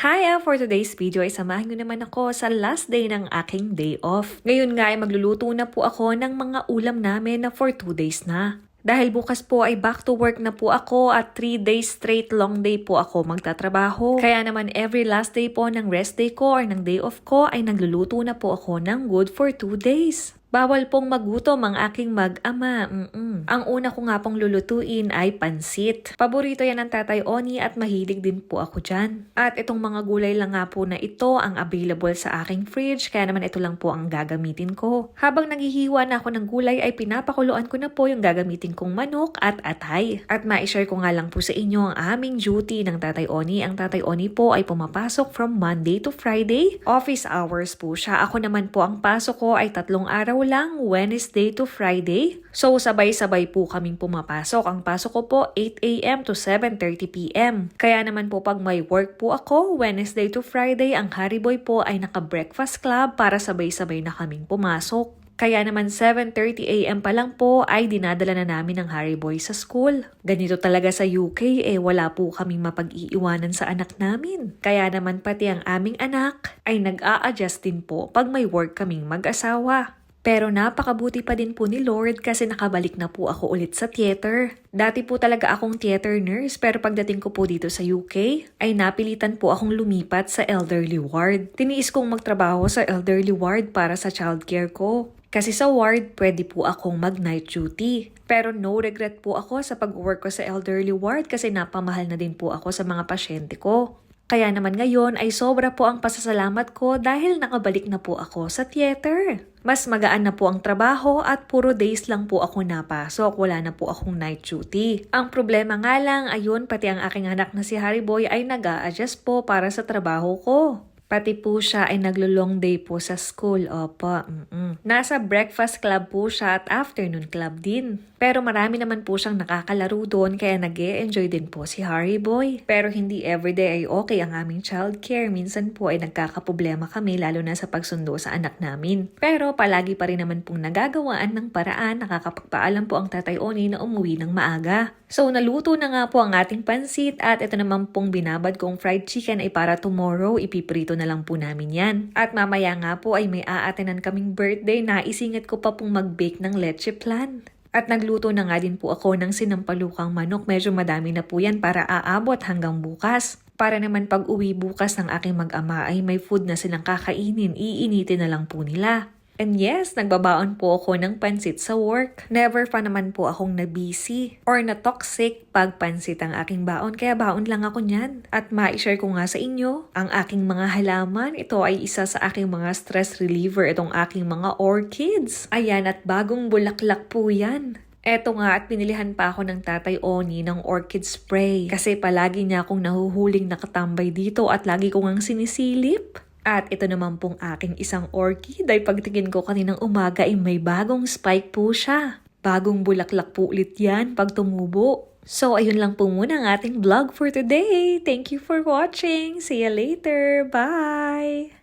Hi! ah, For today's video ay samahan nyo naman ako sa last day ng aking day off. Ngayon nga ay magluluto na po ako ng mga ulam namin na for 2 days na. Dahil bukas po ay back to work na po ako at 3 days straight long day po ako magtatrabaho. Kaya naman every last day po ng rest day ko or ng day off ko ay nagluluto na po ako ng good for 2 days. Bawal pong magutom ang aking mag-ama. Mm-mm. Ang una ko nga pong lulutuin ay pansit. Paborito yan ng tatay Oni at mahilig din po ako dyan. At itong mga gulay lang nga po na ito ang available sa aking fridge kaya naman ito lang po ang gagamitin ko. Habang naghihiwa na ako ng gulay ay pinapakuluan ko na po yung gagamitin kong manok at atay. At ma-share ko nga lang po sa inyo ang aming duty ng tatay Oni. Ang tatay Oni po ay pumapasok from Monday to Friday. Office hours po siya. Ako naman po ang pasok ko ay tatlong araw lang, Wednesday to Friday. So sabay-sabay po kaming pumapasok. Ang pasok ko po 8 a.m. to 7.30 p.m. Kaya naman po pag may work po ako, Wednesday to Friday, ang Hariboy po ay naka-breakfast club para sabay-sabay na kaming pumasok. Kaya naman 7.30 a.m. pa lang po ay dinadala na namin ng Harry Boy sa school. Ganito talaga sa UK eh wala po kaming mapag-iiwanan sa anak namin. Kaya naman pati ang aming anak ay nag-a-adjust din po pag may work kaming mag-asawa. Pero napakabuti pa din po ni Lord kasi nakabalik na po ako ulit sa theater. Dati po talaga akong theater nurse pero pagdating ko po dito sa UK ay napilitan po akong lumipat sa elderly ward. Tiniis kong magtrabaho sa elderly ward para sa childcare ko. Kasi sa ward, pwede po akong mag-night duty. Pero no regret po ako sa pag-work ko sa elderly ward kasi napamahal na din po ako sa mga pasyente ko. Kaya naman ngayon ay sobra po ang pasasalamat ko dahil nakabalik na po ako sa theater. Mas magaan na po ang trabaho at puro days lang po ako napasok, wala na po akong night duty. Ang problema nga lang, ayun, pati ang aking anak na si Harry Boy ay nag adjust po para sa trabaho ko. Pati po siya ay naglo-long day po sa school. Opo, mm Nasa breakfast club po siya at afternoon club din. Pero marami naman po siyang nakakalaro doon kaya nag enjoy din po si Harry Boy. Pero hindi everyday ay okay ang aming childcare. Minsan po ay nagkakaproblema kami lalo na sa pagsundo sa anak namin. Pero palagi pa rin naman pong nagagawaan ng paraan nakakapagpaalam po ang tatay Oni na umuwi ng maaga. So naluto na nga po ang ating pansit at ito naman pong binabad kong fried chicken ay para tomorrow ipiprito na lang po namin yan. At mamaya nga po ay may aatenan kaming birthday na isingit ko pa pong mag-bake ng leche plan. At nagluto na nga din po ako ng sinampalukang manok. Medyo madami na po yan para aabot hanggang bukas. Para naman pag uwi bukas ng aking mag-ama ay may food na silang kakainin, iinitin na lang po nila. And yes, nagbabaon po ako ng pansit sa work. Never pa naman po akong na-busy or na-toxic pag pansit ang aking baon. Kaya baon lang ako niyan. At ma-share ko nga sa inyo, ang aking mga halaman, ito ay isa sa aking mga stress reliever, itong aking mga orchids. Ayan, at bagong bulaklak po yan. Eto nga at pinilihan pa ako ng tatay Oni ng orchid spray kasi palagi niya akong nahuhuling nakatambay dito at lagi ko ngang sinisilip. At ito naman pong aking isang orchid ay pagtingin ko kaninang umaga ay may bagong spike po siya. Bagong bulaklak po ulit yan pag tumubo. So ayun lang po muna ang ating vlog for today. Thank you for watching. See you later. Bye!